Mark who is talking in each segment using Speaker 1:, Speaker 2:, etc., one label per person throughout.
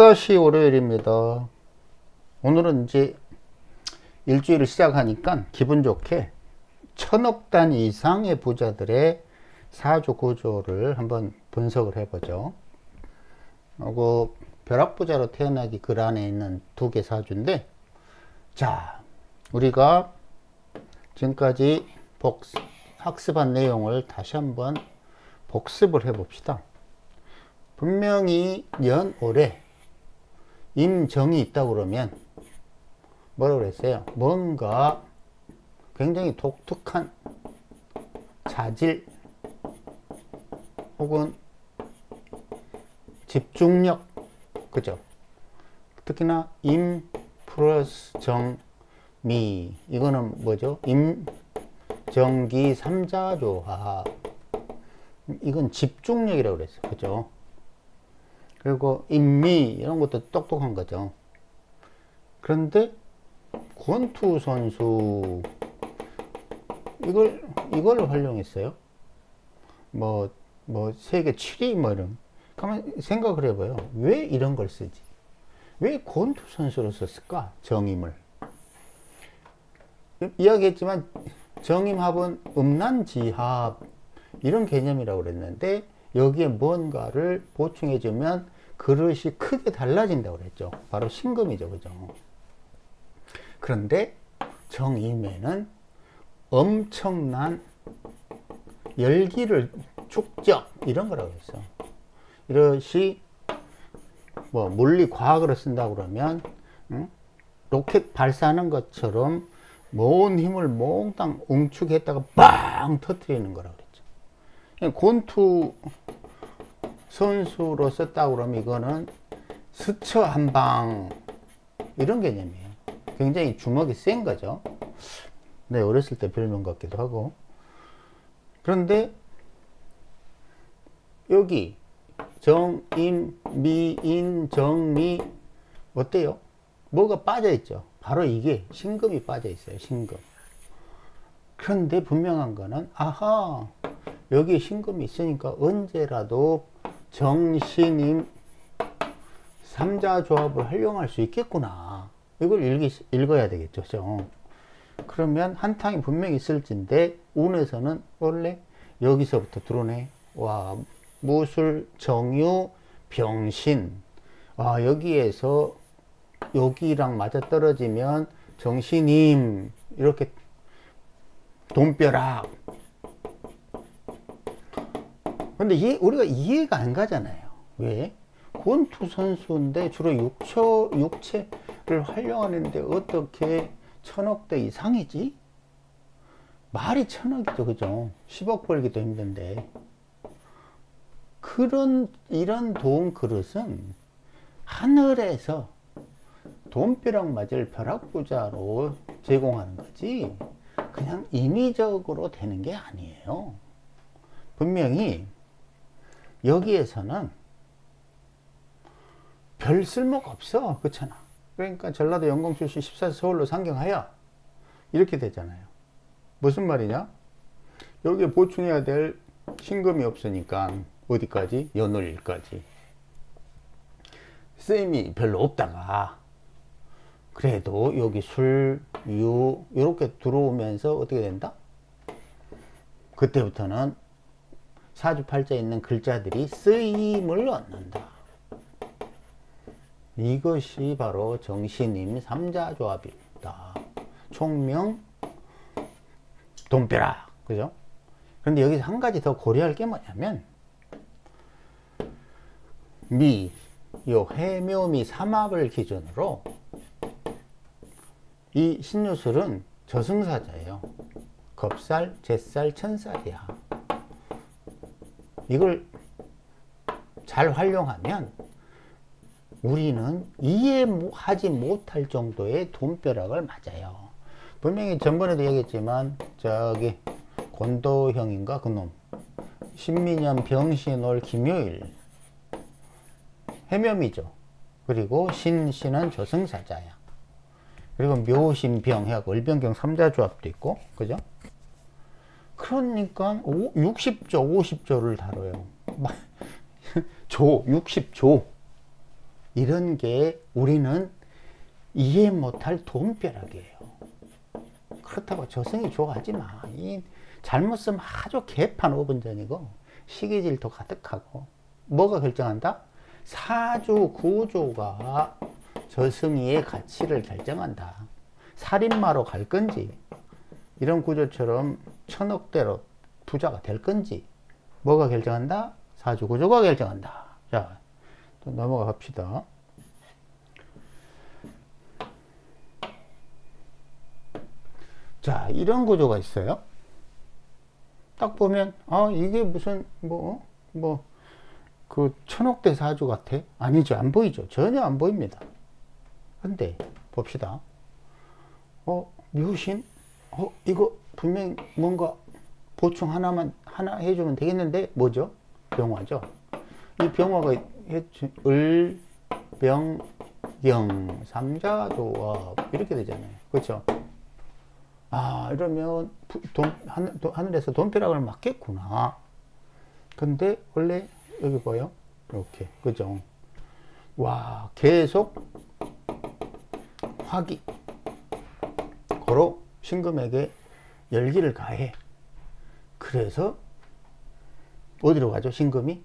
Speaker 1: 또다시 월요일입니다. 오늘은 이제 일주일을 시작하니까 기분 좋게 천억 단위 이상의 부자들의 사주 구조를 한번 분석을 해보죠. 하고 벼락부자로 태어나기 글 안에 있는 두 개 사주인데, 자, 우리가 지금까지 복, 학습한 내용을 다시 한번 복습을 해봅시다. 분명히 연 올해 임정이 있다 그러면 뭐라고 그랬어요? 뭔가 굉장히 독특한 자질 혹은 집중력 그죠? 특히나 임 플러스 정미 이거는 뭐죠? 임 정기 삼자조합 이건 집중력이라고 그랬어요. 그죠? 그리고 인미 이런 것도 똑똑한 거죠. 그런데 권투 선수 이걸 이걸 활용했어요. 뭐 뭐 세계 7위 뭐 이런. 가만 생각을 해봐요. 왜 이런 걸 쓰지? 왜 권투 선수로 썼을까? 정임을. 이야기했지만 정임합은 음란지합 이런 개념이라고 그랬는데 여기에 뭔가를 보충해주면 그릇이 크게 달라진다고 그랬죠. 바로 신금이죠. 그죠? 그런데 정임에는 엄청난 열기를 축적 이런 거라고 했어. 이것이 뭐 물리 과학으로 쓴다고 그러면 응? 로켓 발사하는 것처럼 모은 힘을 몽땅 응축했다가 빵 터트리는 거라고. 권투 선수로 썼다고 그러면 이거는 스쳐 한 방 이런 개념이에요. 굉장히 주먹이 센 거죠. 네, 어렸을 때 별명 같기도 하고. 그런데 여기 정임, 미인, 정미 어때요? 뭐가 빠져 있죠? 바로 이게 신금이 빠져 있어요. 신금. 그런데 분명한 거는 아하 여기 신금이 있으니까 언제라도 정신임 삼자 조합을 활용할 수 있겠구나. 이걸 읽기, 읽어야 되겠죠. 죠 그러면 한탕이 분명히 있을진데 운에서는 원래 여기서부터 들어오네. 와 무술, 정유, 병신. 아 여기에서 여기랑 맞아 떨어지면 정신임 이렇게 돈벼락 근데 이, 우리가 이해가 안 가잖아요. 왜? 권투 선수인데 주로 육체, 육체를 활용하는데 어떻게 천억대 이상이지? 말이 천억이죠, 그죠? 10억 벌기도 힘든데. 그런, 이런 돈 그릇은 하늘에서 돈벼락 맞을 벼락부자로 제공하는 거지. 그냥 인위적으로 되는 게 아니에요. 분명히 여기에서는 별 쓸모가 없어. 그렇잖아. 그러니까 전라도 영광 출신 14세 서울로 상경하여 이렇게 되잖아요. 무슨 말이냐? 여기에 보충해야 될 신금이 없으니까 어디까지? 연월일까지. 쓰임이 별로 없다가 그래도 여기 술, 유 이렇게 들어오면서 어떻게 된다? 그때부터는 사주팔자에 있는 글자들이 쓰임을 얻는다. 이것이 바로 정신임 삼자조합입니다. 총명 돈벼락 그죠? 그런데 여기서 한 가지 더 고려할 게 뭐냐면 미, 요 해묘미 삼합을 기준으로 이 신유술은 저승사자예요. 겁살, 잿살, 천살이야. 이걸 잘 활용하면 우리는 이해하지 못할 정도의 돈벼락을 맞아요. 분명히 전번에도 얘기했지만 저기 권도형인가 그놈 신민년 병신월 김요일 해묘이죠 그리고 신신은 저승사자야. 그리고 묘신병 해갖고 을병경 삼자조합도 있고 그죠? 그러니까 60조, 50조를 다뤄요. 조, 60조. 이런 게 우리는 이해 못할 돈벼락이에요. 그렇다고 저승이 좋아하지 마. 이 잘못 쓰면 아주 개판 5분 전이고 시기질도 가득하고 뭐가 결정한다? 사주 구조가 저승이의 가치를 결정한다. 살인마로 갈 건지 이런 구조처럼 천억대로 부자가 될 건지 뭐가 결정한다? 사주 구조가 결정한다. 자, 또 넘어가 봅시다. 자, 이런 구조가 있어요. 딱 보면, 아, 이게 무슨, 뭐, 뭐, 그 천억대 사주 같아? 아니죠. 안 보이죠. 전혀 안 보입니다. 근데, 봅시다. 어, 묘신? 어, 이거 분명히 뭔가 보충 하나만, 하나 해주면 되겠는데, 뭐죠? 병화죠. 이 병화가 을, 병, 경, 삼자조합, 이렇게 되잖아요. 그렇죠? 아, 이러면 부- 돈, 하늘, 돈- 하늘에서 돈벼락을 맞겠구나. 근데 원래 여기 봐요. 이렇게. 그죠? 와, 계속 화기. 고로 신금에게 열기를 가해. 그래서 어디로 가죠? 신금이?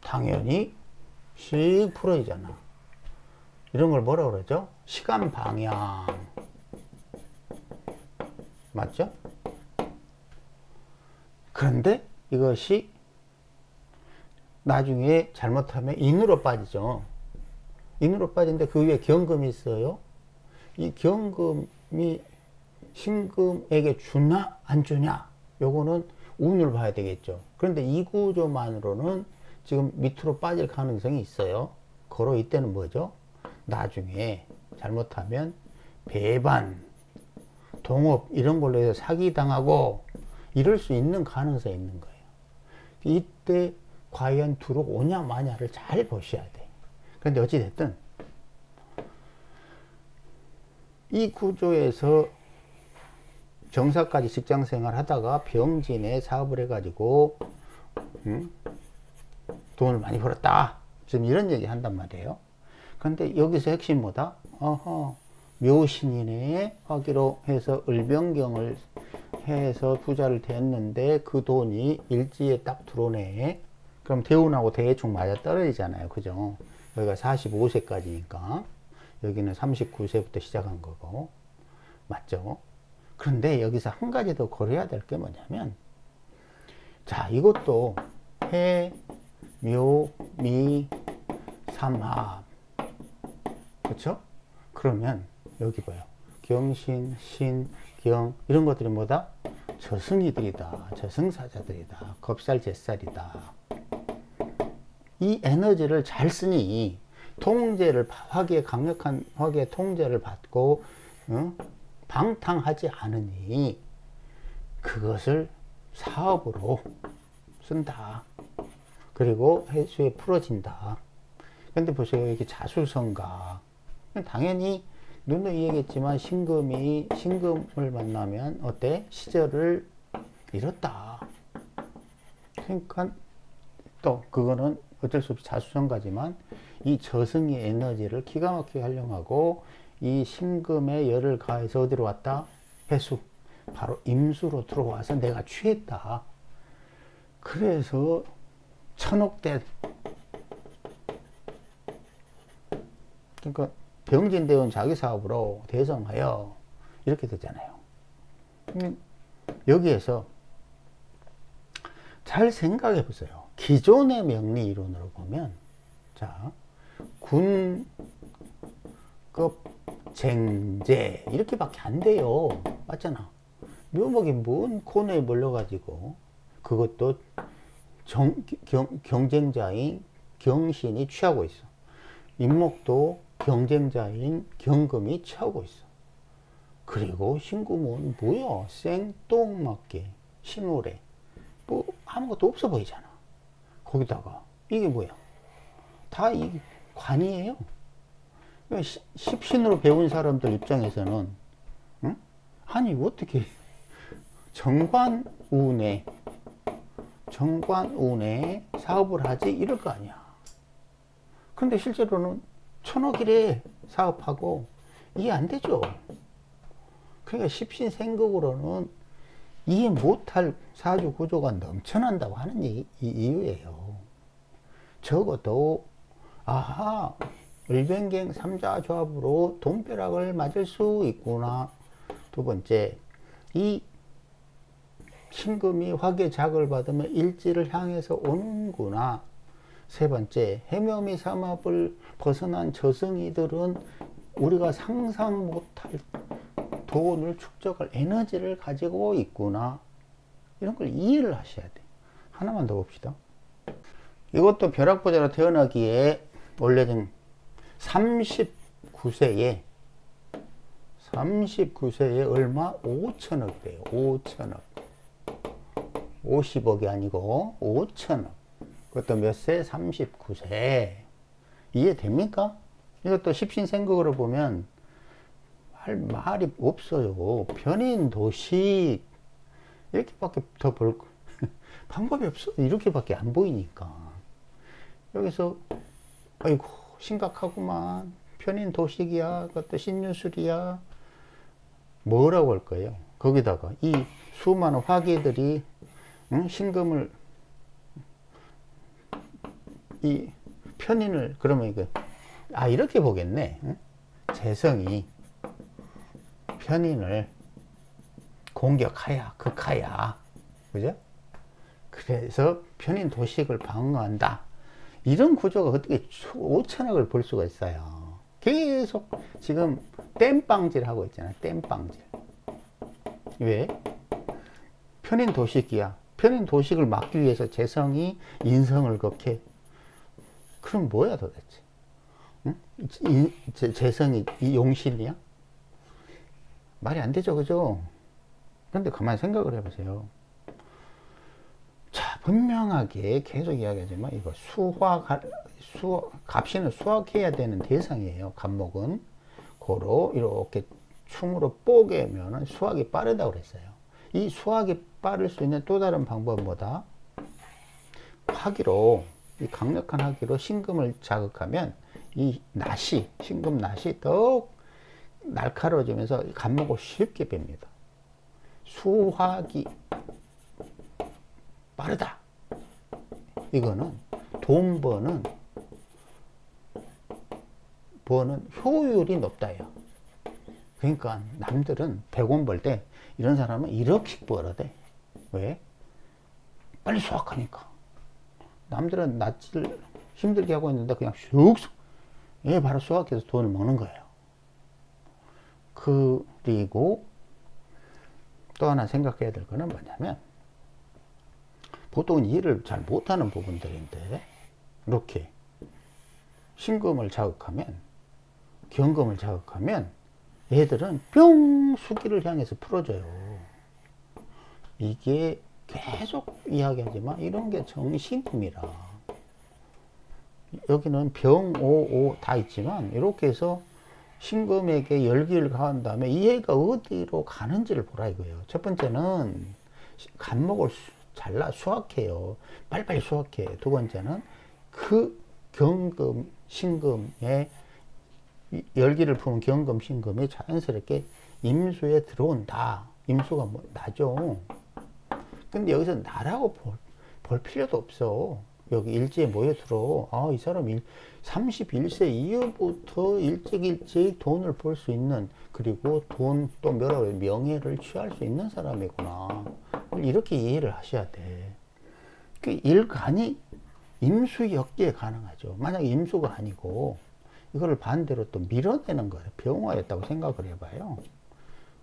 Speaker 1: 당연히 씩 풀어지잖아. 이런 걸 뭐라 그러죠? 시간 방향. 맞죠? 그런데 이것이 나중에 잘못하면 인으로 빠지죠. 인으로 빠지는데 그 위에 경금이 있어요. 이 경금 이 신금에게 주나 안 주냐 요거는 운을 봐야 되겠죠. 그런데 이 구조만으로는 지금 밑으로 빠질 가능성이 있어요. 거로 이때는 뭐죠? 나중에 잘못하면 배반, 동업 이런 걸로 해서 사기 당하고 이럴 수 있는 가능성이 있는 거예요. 이때 과연 들어오냐 마냐를 잘 보셔야 돼. 그런데 어찌 됐든 이 구조에서 정사까지 직장 생활 하다가 병진에 사업을 해가지고 음? 돈을 많이 벌었다. 지금 이런 얘기 한단 말이에요. 근데 여기서 핵심 뭐다? 어허, 묘신이네 하기로 해서 을병경을 해서 투자를 됐는데 그 돈이 일지에 딱 들어오네. 그럼 대운하고 대충 맞아 떨어지잖아요. 그죠? 여기가 45세까지니까 여기는 39세부터 시작한 거고. 맞죠? 그런데 여기서 한 가지 더 고려해야 될 게 뭐냐면 자, 이것도 해, 묘, 미, 삼합. 그렇죠? 그러면 여기 봐요. 경신, 신, 경 이런 것들이 뭐다? 저승이들이다. 저승사자들이다. 겁살 제살이다. 이 에너지를 잘 쓰니 통제를 화기의 강력한 화기의 통제를 받고 어? 방탕하지 않으니 그것을 사업으로 쓴다. 그리고 해수에 풀어진다. 근데 보세요. 여기 자수성가. 당연히 눈으로 이해했지만 신금이 신금을 만나면 어때? 시절을 잃었다. 그러니까 또 그거는 어쩔 수 없이 자수성가지만 이 저승의 에너지를 기가 막히게 활용하고 이 신금의 열을 가해서 어디로 왔다? 해수. 바로 임수로 들어와서 내가 취했다. 그래서 천억대 그러니까 병진대원 자기 사업으로 대성하여 이렇게 되잖아요. 음, 여기에서 잘 생각해 보세요. 기존의 명리 이론으로 보면 자 군급 쟁제 이렇게밖에 안 돼요. 맞잖아. 묘목이 뭔 코너에 몰려가지고 그것도 정, 경, 경쟁자인 경신이 취하고 있어. 임목도 경쟁자인 경금이 취하고 있어. 그리고 신금은 뭐야? 생똥맞게 신오래. 뭐 아무것도 없어 보이잖아. 거기다가 이게 뭐야? 다이 관이에요. 그러니까 시- 십신으로 배운 사람들 입장에서는 응? 아니 어떻게 정관운에 정관운에 사업을 하지 이럴 거 아니야. 근데 실제로는 천억이래 사업하고 이해 안 되죠. 그러니까 십신생극으로는 이해 못할 사주 구조가 넘쳐난다고 하는 이, 이 이유예요. 적어도 아하 을변경 삼자 조합으로 동벼락을 맞을 수 있구나. 두 번째 이 신금이 화계작을 받으면 일지를 향해서 오는구나. 세 번째, 해묘미 삼합을 벗어난 저승이들은 우리가 상상 못할 돈을 축적할 에너지를 가지고 있구나. 이런 걸 이해를 하셔야 돼. 하나만 더 봅시다. 이것도 벼락부자로 태어나기에 원래는 39세에 39세에 얼마? 5천억 돼요. 5천억. 50억이 아니고 5천억. 그것도 몇 세? 39세. 이해됩니까? 이것도 십신생극으로 보면 할 말이 없어요. 변인 도식 이렇게밖에 더 볼 방법이 없어. 이렇게밖에 안 보이니까. 여기서 아이고 심각하구만. 편인 도식이야. 그것도 신유술이야. 뭐라고 할 거예요? 거기다가 이 수많은 화기들이 응? 신금을 이 편인을 그러면 이거 아 이렇게 보겠네. 응? 재성이 편인을 공격하야 극하야 그죠? 그래서 편인 도식을 방어한다. 이런 구조가 어떻게 5천억을 볼 수가 있어요. 계속 지금 땜빵질 하고 있잖아. 땜빵질. 왜? 편인 도식이야. 편인 도식을 막기 위해서 재성이 인성을 그렇게 그럼 뭐야 도대체? 응? 이, 재- 재성이 이 용신이야? 말이 안 되죠, 그죠? 근데 가만히 생각을 해보세요. 자, 분명하게 계속 이야기하지만 이거 수화, 수, 갑신을 수확해야 되는 대상이에요. 갑목은. 고로 이렇게 충으로 뽀개면 수확이 빠르다고 그랬어요. 이 수확이 빠를 수 있는 또 다른 방법은 뭐다? 화기로, 이 강력한 화기로 신금을 자극하면 이 낫이, 신금 낫이 더욱 날카로워지면서 간목을 쉽게 뺍니다. 수화기 빠르다. 이거는 돈 버는 버는 효율이 높다요. 그러니까 남들은 100원 벌 때 이런 사람은 이렇게 벌어야 돼. 왜? 빨리 수확하니까. 남들은 낯질 힘들게 하고 있는데 그냥 슉, 예, 바로 수확해서 돈을 먹는 거예요. 그리고 또 하나 생각해야 될 거는 뭐냐면 보통은 이해를 잘 못하는 부분들인데 이렇게 신금을 자극하면 경금을 자극하면 얘들은 뿅 수기를 향해서 풀어져요. 이게 계속 이야기하지만 이런 게 정신금이라 여기는 병, 오, 오 다 있지만 이렇게 해서 신금에게 열기를 가한 다음에 이 애가 어디로 가는지를 보라 이거예요. 첫 번째는 간목을 수- 잘라 수확해요. 빨리빨리 수확해. 두 번째는 그 경금, 신금에 이 열기를 품은 경금, 신금이 자연스럽게 임수에 들어온다. 임수가 뭐 나죠. 근데 여기서 나라고 볼, 볼 필요도 없어. 여기 일지에 모여들어. 아, 이 사람 일, 31세 이후부터 일찍 일찍 돈을 벌 수 있는, 그리고 돈, 또 뭐라고 해요? 명예를 취할 수 있는 사람이구나. 이렇게 이해를 하셔야 돼. 그 일간이 임수역기에 가능하죠. 만약 임수가 아니고, 이거를 반대로 또 밀어내는 거예요. 병화였다고 생각을 해봐요.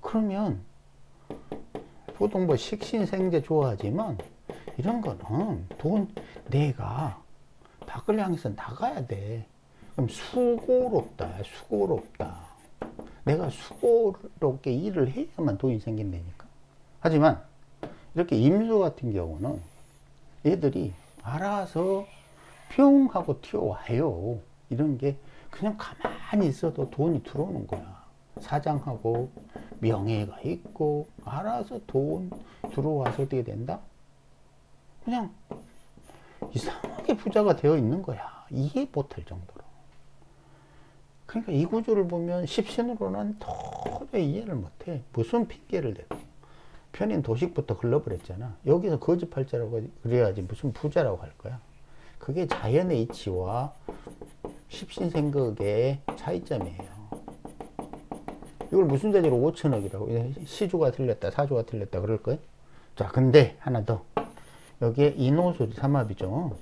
Speaker 1: 그러면, 보통 뭐 식신생제 좋아하지만 이런 거는 돈 내가 밖을 향해서 나가야 돼. 그럼 수고롭다, 수고롭다. 내가 수고롭게 일을 해야만 돈이 생긴다니까. 하지만 이렇게 임수 같은 경우는 얘들이 알아서 평 하고 튀어와요. 이런 게 그냥 가만히 있어도 돈이 들어오는 거야. 사장하고 명예가 있고 알아서 돈 들어와서 어떻게 된다? 그냥 이상하게 부자가 되어 있는 거야. 이해 못할 정도로. 그러니까 이 구조를 보면 십신으로는 도저히 이해를 못해. 무슨 핑계를 대고. 편인 도식부터 흘러버렸잖아. 여기서 거짓팔자라고 그래야지 무슨 부자라고 할 거야. 그게 자연의 이치와 십신생극의 차이점이에요. 이걸 무슨 자리로 5천억이라고 시주가 틀렸다 사주가 틀렸다 그럴 거예요. 자 근데 하나 더 여기에 인호술이 삼합이죠.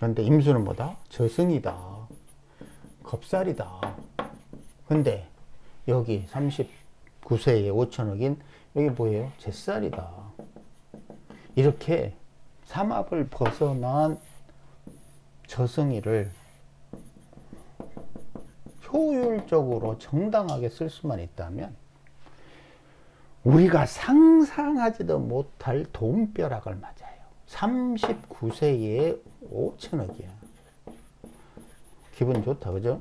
Speaker 1: 근데 임수는 뭐다? 저승이다. 겁살이다. 근데 여기 39세에 5천억인 여기 뭐예요? 제살이다. 이렇게 삼합을 벗어난 저승이를 효율적으로 정당하게 쓸 수만 있다면 우리가 상상하지도 못할 돈벼락을 맞아요. 39세에 5천억이야. 기분 좋다, 그죠?